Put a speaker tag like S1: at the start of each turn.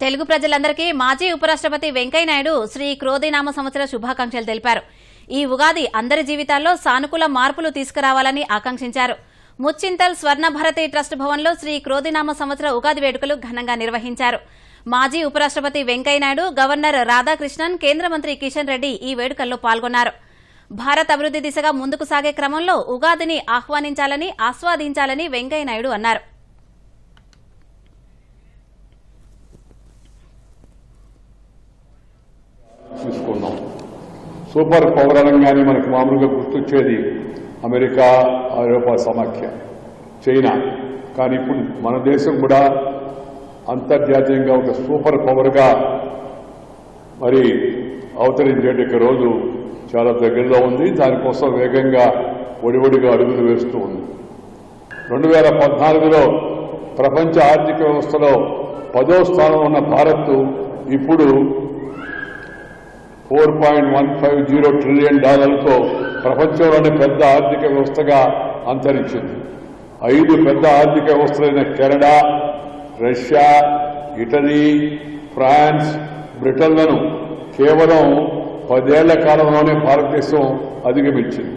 S1: తెలుగు ప్రజలందరికీ మాజీ ఉపరాష్ట్రపతి వెంకయ్యనాయుడు శ్రీ క్రోధినామ సంవత్సర శుభాకాంక్షలు తెలిపారు. ఈ ఉగాది అందరి జీవితాల్లో సానుకూల మార్పులు తీసుకురావాలని ఆకాంక్షించారు. ముచ్చింతల్ స్వర్ణ భారతి ట్రస్ట్ భవన్లో శ్రీ క్రోధినామ సంవత్సర ఉగాది వేడుకలు ఘనంగా నిర్వహించారు. మాజీ ఉపరాష్ట్రపతి వెంకయ్యనాయుడు గవర్నర్ రాధాకృష్ణన్ కేంద్ర మంత్రి కిషన్ రెడ్డి ఈ వేడుకల్లో పాల్గొన్నారు. భారత్ అభివృద్ది దిశగా ముందుకు సాగే క్రమంలో ఉగాదిని ఆహ్వానించాలని ఆస్వాదించాలని వెంకయ్యనాయుడు అన్నారు.
S2: సూపర్ పవర్ అనగానే మనకు మామూలుగా గుర్తొచ్చేది అమెరికా ఐరోపా సమాఖ్య చైనా. కానీ ఇప్పుడు మన దేశం కూడా అంతర్జాతీయంగా ఒక సూపర్ పవర్గా మరి అవతరించేట రోజు చాలా దగ్గరలో ఉంది. దానికోసం వేగంగా ఒడివడిగా అడుగులు వేస్తూ ఉంది. రెండు వేల పద్నాలుగులో ప్రపంచ ఆర్థిక వ్యవస్థలో పదో స్థానం ఉన్న భారత్ ఇప్పుడు four point one five zero trillion డాలర్లతో ప్రపంచంలోని పెద్ద ఆర్థిక వ్యవస్థగా అంతరించింది. ఐదు పెద్ద ఆర్థిక వ్యవస్థలైన కెనడా రష్యా ఇటలీ ఫ్రాన్స్ బ్రిటన్లను కేవలం పదేళ్ళ కాలంలోనే భారతదేశం అధిగమించింది.